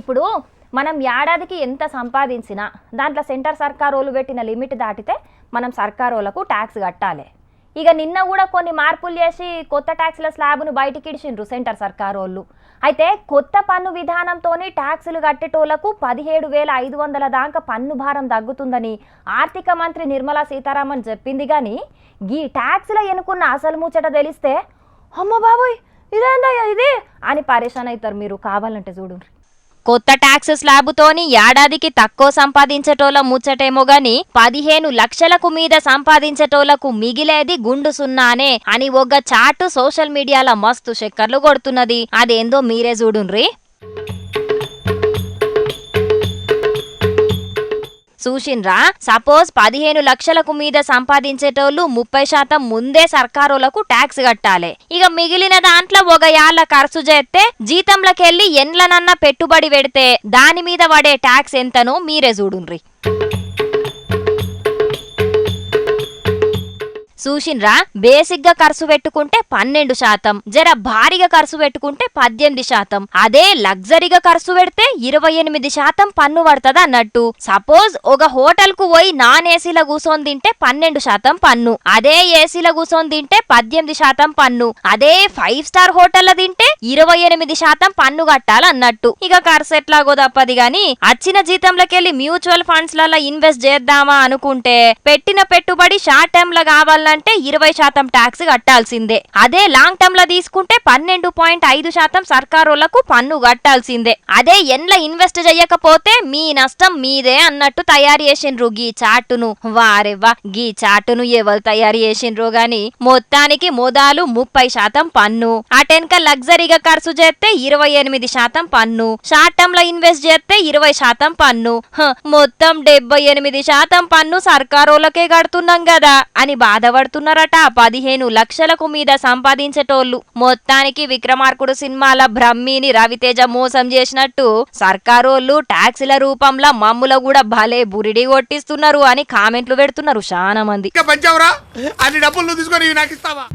ఇప్పుడు మనం ఏడాదికి ఎంత సంపాదించినా దాంట్లో సెంటర్ సర్కారోలు పెట్టిన లిమిట్ దాటితే మనం సర్కారోలకు ట్యాక్స్ కట్టాలి. ఇక నిన్న కూడా కొన్ని మార్పులు చేసి కొత్త ట్యాక్స్ల స్లాబ్ను బయటికి ఇడిచిండ్రు సెంటర్ సర్కారోళ్ళు. వాళ్ళు అయితే కొత్త పన్ను విధానంతో ట్యాక్సులు కట్టేటోళ్ళకు పదిహేడు వేల ఐదు వందల దాకా పన్ను భారం తగ్గుతుందని ఆర్థిక మంత్రి నిర్మలా సీతారామన్ చెప్పింది. కానీ ఈ ట్యాక్స్ల ఎనుకున్న అసలు ముచ్చట తెలిస్తే అమ్మ బాబోయ్ ఇదేందయ్యా ఇది? అని పరేషాన్ అవుతారు మీరు కావాలంటే చూడండి కొత్త ట్యాక్స్ స్లాబుతోని ఏడాదికి తక్కువ సంపాదించేటోళ్ళ ముచ్చటేమో గాని పదిహేను లక్షలకు మీద సంపాదించేటోళ్ళకు మిగిలేది గుండు సున్నానే అని ఒక చాటు సోషల్ మీడియాలో మస్తు చక్కర్లు కొడుతున్నది. అదేందో మీరే చూడుండ్రి చూసిండ్రా? సపోజ్ పదిహేను లక్షలకు మీద సంపాదించేటోళ్ళు ముప్పై శాతం ముందే సర్కారోలకు ట్యాక్స్ కట్టాలి. ఇక మిగిలిన దాంట్లో ఒక యాళ్ళ ఖర్చు చేస్తే జీతంలకెళ్ళి ఎండ్లనన్న పెట్టుబడి పెడితే దాని మీద పడే ట్యాక్స్ ఎంతనో మీరే చూడుండ్రి. చూసిండ్రా బేసిక్గా ఖర్చు పెట్టుకుంటే పన్నెండు శాతం జర భారీగా ఖర్చు పెట్టుకుంటే పద్దెనిమిది శాతం. అదే లగ్జరీగా ఖర్చు పెడితే ఇరవై ఎనిమిది శాతం పన్ను పడుతుంది అన్నట్టు. సపోజ్ ఒక హోటల్కు పోయి నాన్ ఏసీలో కూసోని తింటే పన్నెండు శాతం పన్ను. అదే ఏసీలో కూసోని తింటే పద్దెనిమిది శాతం పన్ను. అదే ఫైవ్ స్టార్ హోటల్లో తింటే ఇరవై ఎనిమిది శాతం పన్ను కట్టాలన్నట్టు ఇక ఖర్చు ఎట్లాగో తప్పది గాని వచ్చిన జీతంలోకెళ్ళి మ్యూచువల్ ఫండ్స్లలో ఇన్వెస్ట్ చేద్దామా అనుకుంటే పెట్టిన పెట్టుబడి షార్ట్ టర్మ్లో కావాలంటే ఇరవై శాతం ట్యాక్స్ కట్టాల్సిందే. అదే లాంగ్ టర్మ్లో తీసుకుంటే పన్నెండు పాయింట్ ఐదు శాతం సర్కారులకు పన్ను కట్టాల్సిందే. అదే ఎండ్ల ఇన్వెస్ట్ చేయకపోతే మీ నష్టం మీదే అన్నట్టు తయారు చేసిండ్రు గీ చాటును. వారెవ్వా గీ చాటును ఎవరు తయారు చేసిండ్రు గాని మొత్తానికి మొదలు ముప్పై శాతం పన్ను. అటెన్క లగ్జరీగా ఖర్చు చేస్తే ఇరవై ఎనిమిది శాతం పన్ను. షార్ట్ టర్మ్లో ఇన్వెస్ట్ చేస్తే ఇరవై శాతం పన్ను. మొత్తం డెబ్బై ఎనిమిది శాతం పన్ను సర్కారోళ్ళకే కడుతున్నాం కదా అని బాధపడు పడుతున్నారట పదిహేను లక్షలకు మీద సంపాదించేటోళ్ళు మొత్తానికి విక్రమార్కుడు సినిమాల బ్రహ్మిని రవితేజ మోసం చేసినట్టు. సర్కారోళ్ళు ట్యాక్సీల రూపంలో మమ్ముల కూడా భలే బురిడి కొట్టిస్తున్నారు అని కామెంట్లు పెడుతున్నారు చాలా మంది. అన్ని డబ్బులు తీసుకొని నాకు ఇస్తావా?